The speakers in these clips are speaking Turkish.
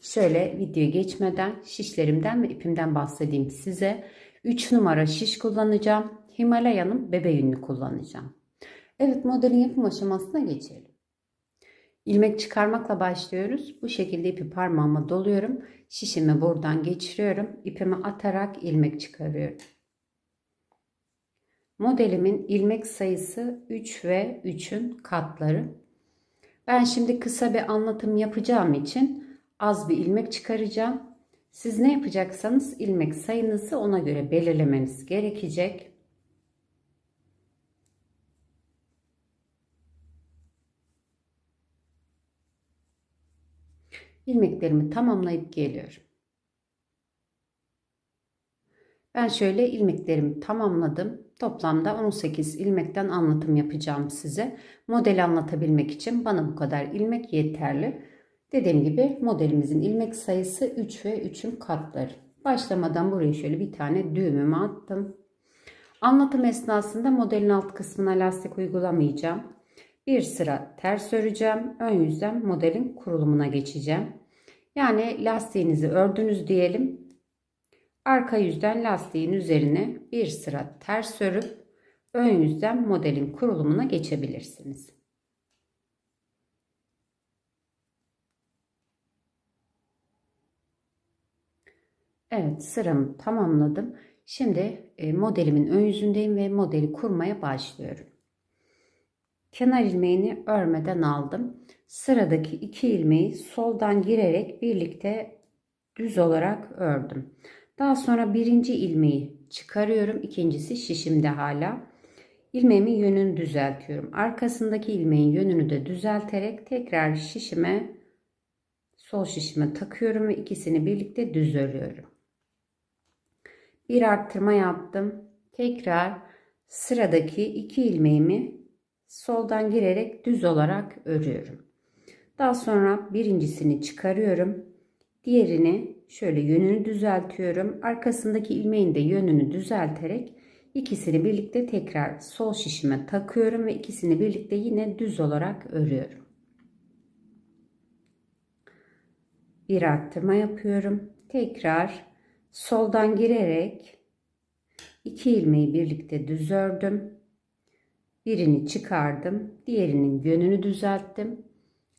Şöyle video geçmeden şişlerimden ve ipimden bahsedeyim size. 3 numara şiş kullanacağım. Himalaya'nın bebe yünlü kullanacağım. Evet modelin yapım aşamasına geçelim. İlmek çıkarmakla başlıyoruz. Bu şekilde ipi parmağıma doluyorum. Şişimi buradan geçiriyorum. İpimi atarak ilmek çıkarıyorum. Modelimin ilmek sayısı 3 ve 3'ün katları. Ben şimdi kısa bir anlatım yapacağım için az bir ilmek çıkaracağım. Siz ne yapacaksanız ilmek sayınızı ona göre belirlemeniz gerekecek. ilmeklerimi tamamlayıp geliyorum. Ben şöyle ilmeklerimi tamamladım. Toplamda 18 ilmekten anlatım yapacağım size. Modeli anlatabilmek için bana bu kadar ilmek yeterli. Dediğim gibi modelimizin ilmek sayısı 3 ve 3'ün katları. Başlamadan buraya şöyle bir tane düğümümü attım. Anlatım esnasında modelin alt kısmına lastik uygulamayacağım. Bir sıra ters öreceğim. Ön yüzden modelin kurulumuna geçeceğim. Yani lastiğinizi ördünüz diyelim. Arka yüzden lastiğin üzerine bir sıra ters örüp ön yüzden modelin kurulumuna geçebilirsiniz. Evet sıramı tamamladım. Şimdi e, modelimin ön yüzündeyim ve modeli kurmaya başlıyorum. Kenar ilmeğini örmeden aldım. Sıradaki iki ilmeği soldan girerek birlikte düz olarak ördüm. Daha sonra birinci ilmeği çıkarıyorum. İkincisi şişimde hala. İlmeğimin yönünü düzeltiyorum. Arkasındaki ilmeğin yönünü de düzelterek tekrar şişime sol şişime takıyorum ve ikisini birlikte düz örüyorum. Bir arttırma yaptım. Tekrar sıradaki iki ilmeğimi soldan girerek düz olarak örüyorum. Daha sonra birincisini çıkarıyorum. Diğerini şöyle yönünü düzeltiyorum. Arkasındaki ilmeğin de yönünü düzelterek ikisini birlikte tekrar sol şişime takıyorum ve ikisini birlikte yine düz olarak örüyorum. Bir arttırma yapıyorum. Tekrar soldan girerek iki ilmeği birlikte düz ördüm. Birini çıkardım. Diğerinin yönünü düzelttim.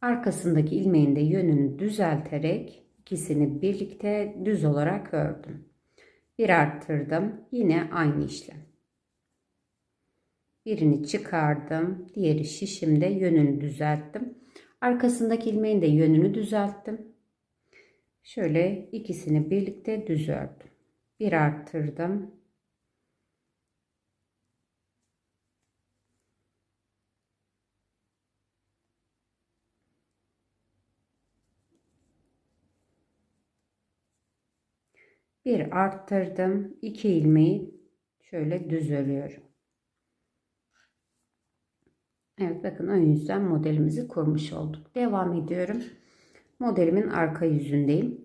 Arkasındaki ilmeğin de yönünü düzelterek ikisini birlikte düz olarak ördüm. Bir arttırdım. Yine aynı işlem. Birini çıkardım. Diğeri şişimde yönünü düzelttim. Arkasındaki ilmeğin de yönünü düzelttim. Şöyle ikisini birlikte düz ördüm. Bir arttırdım. bir arttırdım. 2 ilmeği şöyle düz örüyorum. Evet bakın ön yüzden modelimizi kurmuş olduk. Devam ediyorum. Modelimin arka yüzündeyim.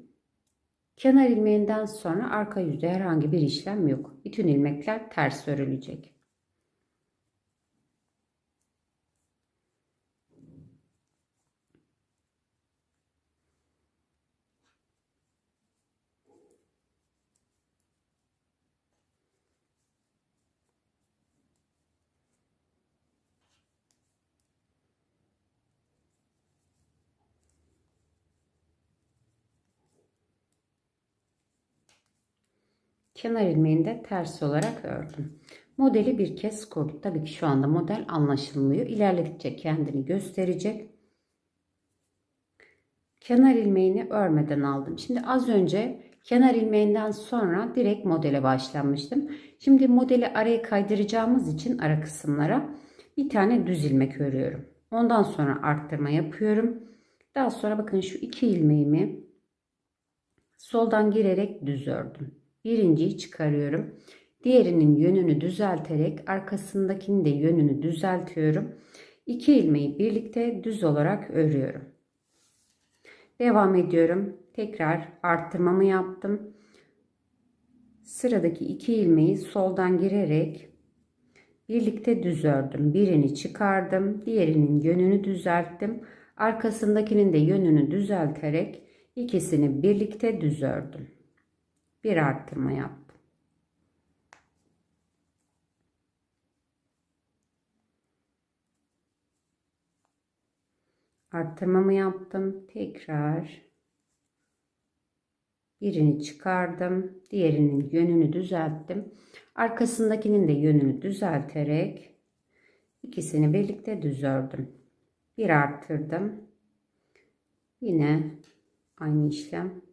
Kenar ilmeğinden sonra arka yüzde herhangi bir işlem yok. Bütün ilmekler ters örülecek. Kenar ilmeğini de ters olarak ördüm. Modeli bir kez kurduk. Tabii ki şu anda model anlaşılmıyor. İlerledikçe kendini gösterecek. Kenar ilmeğini örmeden aldım. Şimdi az önce kenar ilmeğinden sonra direkt modele başlamıştım. Şimdi modeli araya kaydıracağımız için ara kısımlara bir tane düz ilmek örüyorum. Ondan sonra arttırma yapıyorum. Daha sonra bakın şu iki ilmeğimi Soldan girerek düz ördüm. Birinciyi çıkarıyorum. Diğerinin yönünü düzelterek arkasındakini de yönünü düzeltiyorum. İki ilmeği birlikte düz olarak örüyorum. Devam ediyorum. Tekrar arttırmamı yaptım. Sıradaki iki ilmeği soldan girerek birlikte düz ördüm. Birini çıkardım. Diğerinin yönünü düzelttim. Arkasındakinin de yönünü düzelterek ikisini birlikte düz ördüm. Bir arttırma yaptım. Arttırmamı yaptım. Tekrar birini çıkardım. Diğerinin yönünü düzelttim. Arkasındakinin de yönünü düzelterek ikisini birlikte düz ördüm. Bir arttırdım. Yine aynı işlem.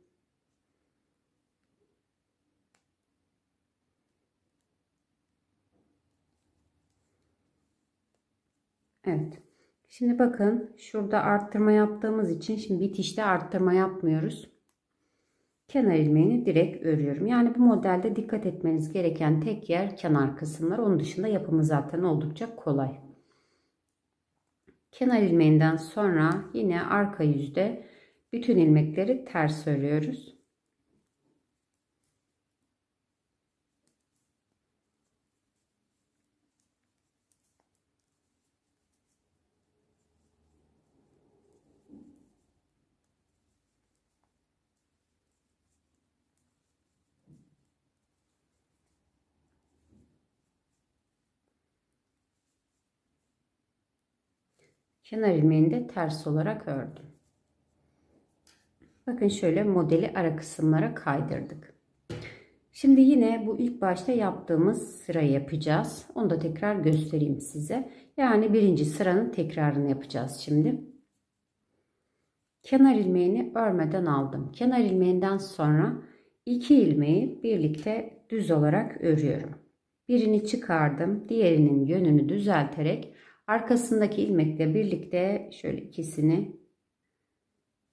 Evet. Şimdi bakın şurada arttırma yaptığımız için şimdi bitişte arttırma yapmıyoruz. Kenar ilmeğini direkt örüyorum. Yani bu modelde dikkat etmeniz gereken tek yer kenar kısımlar. Onun dışında yapımı zaten oldukça kolay. Kenar ilmeğinden sonra yine arka yüzde bütün ilmekleri ters örüyoruz. Kenar ilmeğini de ters olarak ördüm. Bakın şöyle modeli ara kısımlara kaydırdık. Şimdi yine bu ilk başta yaptığımız sırayı yapacağız. Onu da tekrar göstereyim size. Yani birinci sıranın tekrarını yapacağız şimdi. Kenar ilmeğini örmeden aldım. Kenar ilmeğinden sonra iki ilmeği birlikte düz olarak örüyorum. Birini çıkardım. Diğerinin yönünü düzelterek Arkasındaki ilmekle birlikte şöyle ikisini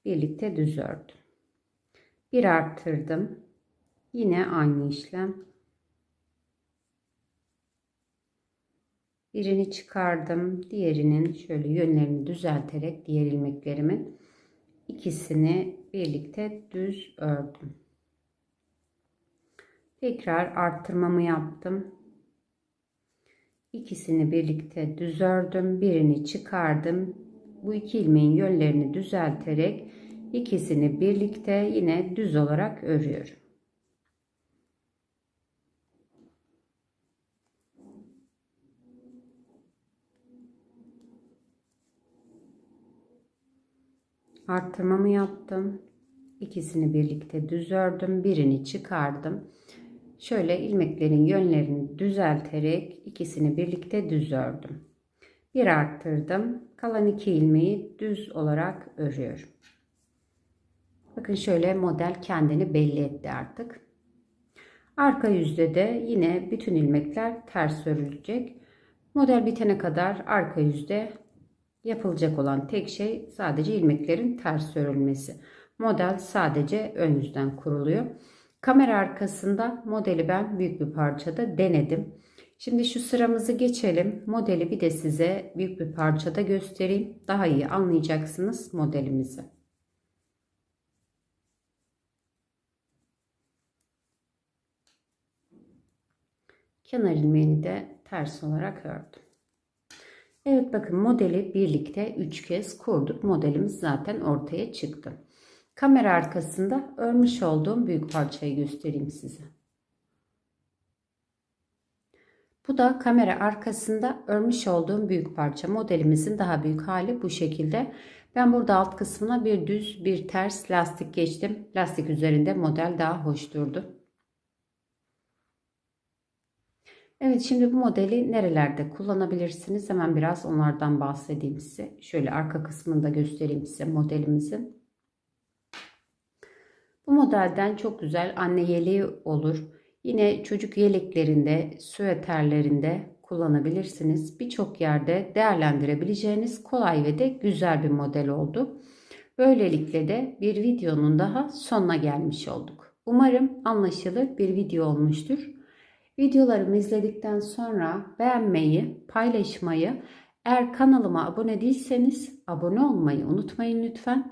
birlikte düz ördüm. Bir arttırdım. Yine aynı işlem. Birini çıkardım. Diğerinin şöyle yönlerini düzelterek diğer ilmeklerimin ikisini birlikte düz ördüm. Tekrar arttırmamı yaptım. İkisini birlikte düz ördüm. Birini çıkardım. Bu iki ilmeğin yönlerini düzelterek ikisini birlikte yine düz olarak örüyorum. Arttırmamı yaptım. İkisini birlikte düz ördüm. Birini çıkardım. Şöyle ilmeklerin yönlerini düzelterek ikisini birlikte düz ördüm. Bir arttırdım. Kalan iki ilmeği düz olarak örüyorum. Bakın şöyle model kendini belli etti artık. Arka yüzde de yine bütün ilmekler ters örülecek. Model bitene kadar arka yüzde yapılacak olan tek şey sadece ilmeklerin ters örülmesi. Model sadece ön yüzden kuruluyor. Kamera arkasında modeli ben büyük bir parçada denedim. Şimdi şu sıramızı geçelim. Modeli bir de size büyük bir parçada göstereyim. Daha iyi anlayacaksınız modelimizi. Kenar ilmeğini de ters olarak ördüm. Evet bakın modeli birlikte 3 kez kurduk. Modelimiz zaten ortaya çıktı. Kamera arkasında örmüş olduğum büyük parçayı göstereyim size. Bu da kamera arkasında örmüş olduğum büyük parça. Modelimizin daha büyük hali bu şekilde. Ben burada alt kısmına bir düz bir ters lastik geçtim. Lastik üzerinde model daha hoş durdu. Evet şimdi bu modeli nerelerde kullanabilirsiniz? Hemen biraz onlardan bahsedeyim size. Şöyle arka kısmını da göstereyim size modelimizin. Bu modelden çok güzel anne yeleği olur. Yine çocuk yeleklerinde, süeterlerinde kullanabilirsiniz. Birçok yerde değerlendirebileceğiniz kolay ve de güzel bir model oldu. Böylelikle de bir videonun daha sonuna gelmiş olduk. Umarım anlaşılır bir video olmuştur. Videolarımı izledikten sonra beğenmeyi, paylaşmayı, eğer kanalıma abone değilseniz abone olmayı unutmayın lütfen.